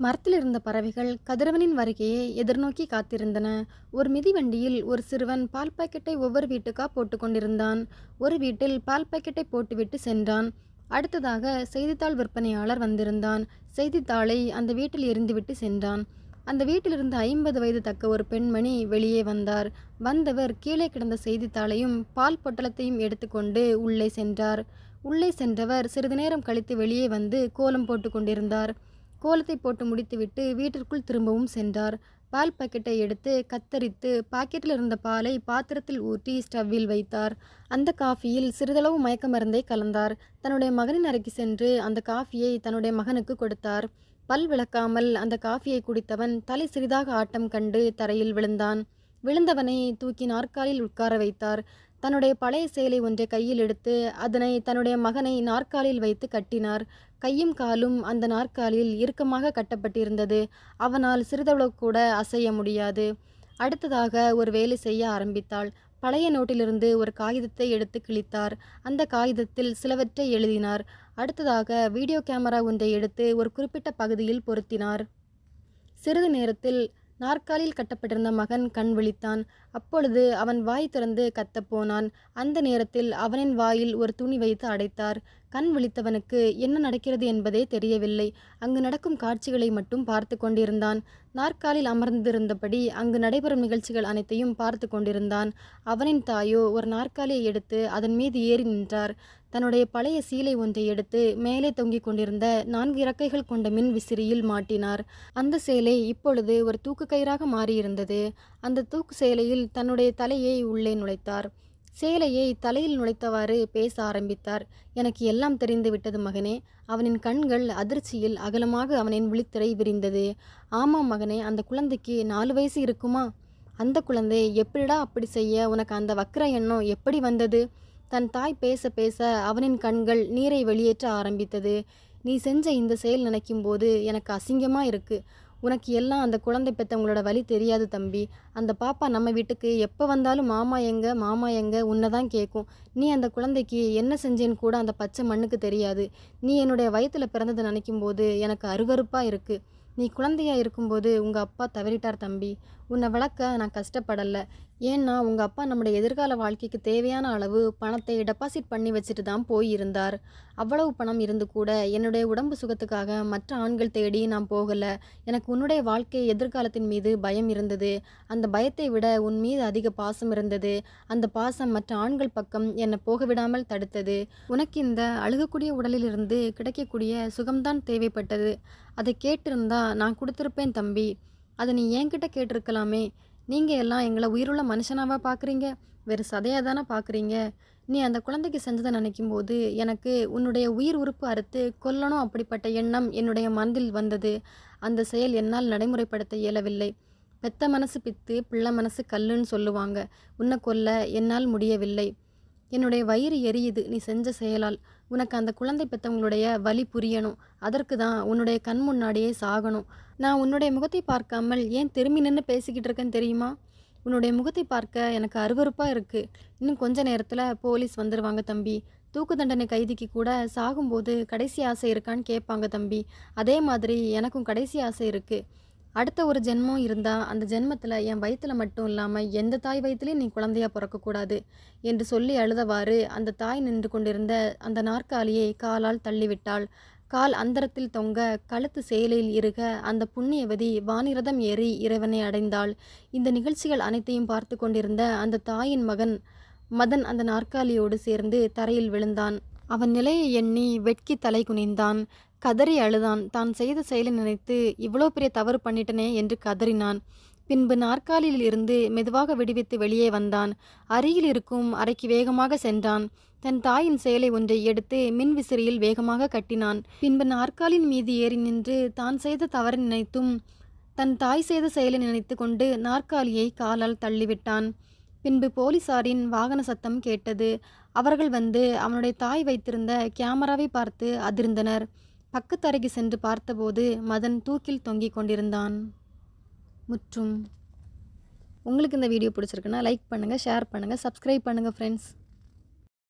மரத்தில் இருந்த பறவைகள் கதிரவனின் வருகையை எதிர்நோக்கி காத்திருந்தன. ஒரு மிதிவண்டியில் ஒரு சிறுவன் பால் பாக்கெட்டை ஒவ்வொரு வீட்டுக்கா போட்டு கொண்டிருந்தான். ஒரு வீட்டில் பால் பாக்கெட்டை போட்டுவிட்டு சென்றான். அடுத்ததாக செய்தித்தாள் விற்பனையாளர் வந்திருந்தான். செய்தித்தாளை அந்த வீட்டில் எரிந்துவிட்டு சென்றான். அந்த வீட்டிலிருந்து ஐம்பது வயது தக்க ஒரு பெண்மணி வெளியே வந்தார். வந்தவர் கீழே கிடந்த செய்தித்தாளையும் பால் பொட்டலத்தையும் எடுத்துக்கொண்டு உள்ளே சென்றார். உள்ளே சென்றவர் சிறிது நேரம் கழித்து வெளியே வந்து கோலம் போட்டு கொண்டிருந்தார். கோலத்தை போட்டு முடித்துவிட்டு வீட்டிற்குள் திரும்பவும் சென்றார். பால் பாக்கெட்டை எடுத்து கத்தரித்து பாக்கெட்டில் இருந்த பாலை பாத்திரத்தில் ஊற்றி ஸ்டவ்வில் வைத்தார். அந்த காஃபியில் சிறிதளவு மயக்க மருந்தை கலந்தார். தன்னுடைய மகனின் அறைக்கு சென்று அந்த காஃபியை தன்னுடைய மகனுக்கு கொடுத்தார். பல் விளக்காமல் அந்த காஃபியை குடித்தவன் தலை சிறிதாக ஆட்டம் கண்டு தரையில் விழுந்தான். விழுந்தவனை தூக்கி நாற்காலில் உட்கார வைத்தார். தன்னுடைய பழைய சேலை ஒன்றை கையில் எடுத்து அதனை தன்னுடைய மகனை நாற்காலில் வைத்து கட்டினார். கையும் காலும் அந்த நாற்காலியில் இறுக்கமாக கட்டப்பட்டிருந்தது. அவனால் சிறிதளவு கூட அசைய முடியாது. அடுத்ததாக ஒரு வேலை செய்ய ஆரம்பித்தாள். பழைய நோட்டிலிருந்து ஒரு காகிதத்தை எடுத்து கிழித்தார். அந்த காகிதத்தில் சிலவற்றை எழுதினார். அடுத்ததாக வீடியோ கேமரா ஒன்றை எடுத்து ஒரு குறிப்பிட்ட பகுதியில் பொருத்தினார். சிறிது நேரத்தில் நாற்காலியில் கட்டப்பட்டிருந்த மகன் கண் விழித்தான். அப்பொழுது அவன் வாய் திறந்து கத்தப் போனான். அந்த நேரத்தில் அவனின் வாயில் ஒரு துணி வைத்து அடைத்தார். கண் விழித்தவனுக்கு என்ன நடக்கிறது என்பதே தெரியவில்லை. அங்கு நடக்கும் காட்சிகளை மட்டும் பார்த்து கொண்டிருந்தான். நாற்காலில் அமர்ந்திருந்தபடி அங்கு நடைபெறும் நிகழ்ச்சிகள் அனைத்தையும் பார்த்து கொண்டிருந்தான். அவனின் தாயோ ஒரு நாற்காலியை எடுத்து அதன் மீது ஏறி நின்றார். தன்னுடைய பழைய சீலை ஒன்றை எடுத்து மேலே தொங்கிக் கொண்டிருந்த நான்கு இறக்கைகள் கொண்ட மின் விசிறியில் மாட்டினார். அந்த சேலை இப்பொழுது ஒரு தூக்கு கயிறாக மாறியிருந்தது. அந்த தூக்கு சேலையில் தன்னுடைய தலையை உள்ளே நுழைத்தார். சேலையை தலையில் நுழைத்தவாறு பேச ஆரம்பித்தார். எனக்கு எல்லாம் தெரிந்து விட்டது மகனே. அவனின் கண்கள் அதிர்ச்சியில் அகலமாக அவனின் விழித்திரை விரிந்தது. ஆமாம் மகனே அந்த குழந்தைக்கு நாலு வயசு இருக்குமா? அந்த குழந்தை எப்படிடா அப்படி செய்ய? உனக்கு அந்த வக்கர எண்ணம் எப்படி வந்தது? தன் தாய் பேச பேச அவனின் கண்கள் நீரை வெளியேற்ற ஆரம்பித்தது. நீ செஞ்ச இந்த செயல் நினைக்கும் போது எனக்கு அசிங்கமாக இருக்குது உனக்கு எல்லாம் அந்த குழந்தை பெற்றவங்களோட வழி தெரியாது தம்பி. அந்த பாப்பா நம்ம வீட்டுக்கு எப்போ வந்தாலும் மாமா எங்க மாமா எங்க உன்னை தான் கேட்கும் நீ அந்த குழந்தைக்கு என்ன செஞ்சேன்னு கூட அந்த பச்சை மண்ணுக்கு தெரியாது. நீ என்னுடைய வயித்துல பிறந்ததை நினைக்கும் போது எனக்கு அருவருப்பாக இருக்குது நீ குழந்தையா இருக்கும்போது உங்கள் அப்பா தவறிட்டார் தம்பி. உன்னை வளர்க்க நான் கஷ்டப்படலை. ஏன்னா உங்கள் அப்பா நம்முடைய எதிர்கால வாழ்க்கைக்கு தேவையான அளவு பணத்தை டெபாசிட் பண்ணி வச்சுட்டு தான் போயிருந்தார். அவ்வளவு பணம் இருந்து கூட என்னுடைய உடம்பு சுகத்துக்காக மற்ற ஆண்கள் தேடி நான் போகலை. எனக்கு உன்னுடைய வாழ்க்கை எதிர்காலத்தின் மீது பயம் இருந்தது. அந்த பயத்தை விட உன் மீது அதிக பாசம் இருந்தது. அந்த பாசம் மற்ற ஆண்கள் பக்கம் என்னை போக விடாமல் தடுத்தது. உனக்கு இந்த அழுகக்கூடிய உடலிலிருந்து கிடைக்கக்கூடிய சுகம்தான் தேவைப்பட்டது. அதை கேட்டிருந்தா நான் கொடுத்துருப்பேன் தம்பி. அதை நீ என்கிட்ட கேட்டிருக்கலாமே. நீங்கள் எல்லாம் எங்களை உயிருள்ள மனுஷனாவா பார்க்குறீங்க வெறு சதையாக தானே பார்க்குறீங்க நீ அந்த குழந்தைக்கு செஞ்சதை நினைக்கும் போது எனக்கு உன்னுடைய உயிர் உறுப்பு அறுத்து கொல்லணும் அப்படிப்பட்ட எண்ணம் என்னுடைய மனதில் வந்தது. அந்த செயல் என்னால் நடைமுறைப்படுத்த இயலவில்லை. பெத்த மனசு பித்து பிள்ளை மனசு கல்லுன்னு சொல்லுவாங்க. உன்னை கொல்ல என்னால் முடியவில்லை. என்னுடைய வயிறு எரியுது. நீ செஞ்ச செயலால். உனக்கு அந்த குழந்தை பெற்றவங்களுடைய வலி புரியணும். அதற்கு தான் உன்னுடைய கண் முன்னாடியே சாகணும். நான் உன்னுடைய முகத்தை பார்க்காமல் ஏன் திரும்பி நின்று பேசிக்கிட்டு இருக்கேன்னு தெரியுமா? உன்னுடைய முகத்தை பார்க்க எனக்கு அருவருப்பாக இருக்குது இன்னும் கொஞ்ச நேரத்தில் போலீஸ் வந்துடுவாங்க தம்பி. தூக்கு தண்டனை கைதிக்கு கூட சாகும்போது கடைசி ஆசை இருக்கான்னு கேட்பாங்க தம்பி. அதே மாதிரி எனக்கும் கடைசி ஆசை இருக்குது அடுத்த ஒரு ஜென்மம் இருந்தால் அந்த ஜென்மத்தில் என் வயிற்றுல மட்டும் இல்லாமல் எந்த தாய் வயிற்றுலையும் நீ குழந்தையா பிறக்கக்கூடாது என்று சொல்லி அழுதவாறு அந்த தாய் நின்று கொண்டிருந்த அந்த நாற்காலியை காலால் தள்ளிவிட்டாள். கால் அந்தரத்தில் தொங்க கழுத்து சேலையில் இருக அந்த புண்ணியவதி வானிரதம் ஏறி இறைவனை அடைந்தாள். இந்த நிகழ்ச்சிகள் அனைத்தையும் பார்த்து கொண்டிருந்த அந்த தாயின் மகன் மதன் அந்த நாற்காலியோடு சேர்ந்து தரையில் விழுந்தான். அவன் நிலையை எண்ணி வெட்கி தலை குனிந்தான். கதறி அழுதான். தான் செய்த செயலை நினைத்து இவ்வளோ பெரிய தவறு பண்ணிட்டனே என்று கதறினான். பின்பு நாற்காலியில் இருந்து மெதுவாக விடுவித்து வெளியே வந்தான். அருகில் இருக்கும் அறைக்கு வேகமாக சென்றான். தன் தாயின் செயலை ஒன்றை எடுத்து மின் விசிறியில் வேகமாக கட்டினான். பின்பு நாற்காலின் மீது ஏறி நின்று தான் செய்த தவறு நினைத்தும் தன் தாய் செய்த செயலை நினைத்து கொண்டு நாற்காலியை காலால் தள்ளிவிட்டான். பின்பு போலீசாரின் வாகன சத்தம் கேட்டது. அவர்கள் வந்து அவனுடைய தாய் வைத்திருந்த கேமராவை பார்த்து அதிர்ந்தனர். பக்கத்தறைக்கு சென்று பார்த்தபோது மதன் தூக்கில் தொங்கிக் கொண்டிருந்தான். முற்றும். உங்களுக்கு இந்த வீடியோ பிடிச்சிருக்குன்னா லைக் பண்ணுங்கள் ஷேர் பண்ணுங்கள் சப்ஸ்கிரைப் பண்ணுங்கள் ஃப்ரெண்ட்ஸ்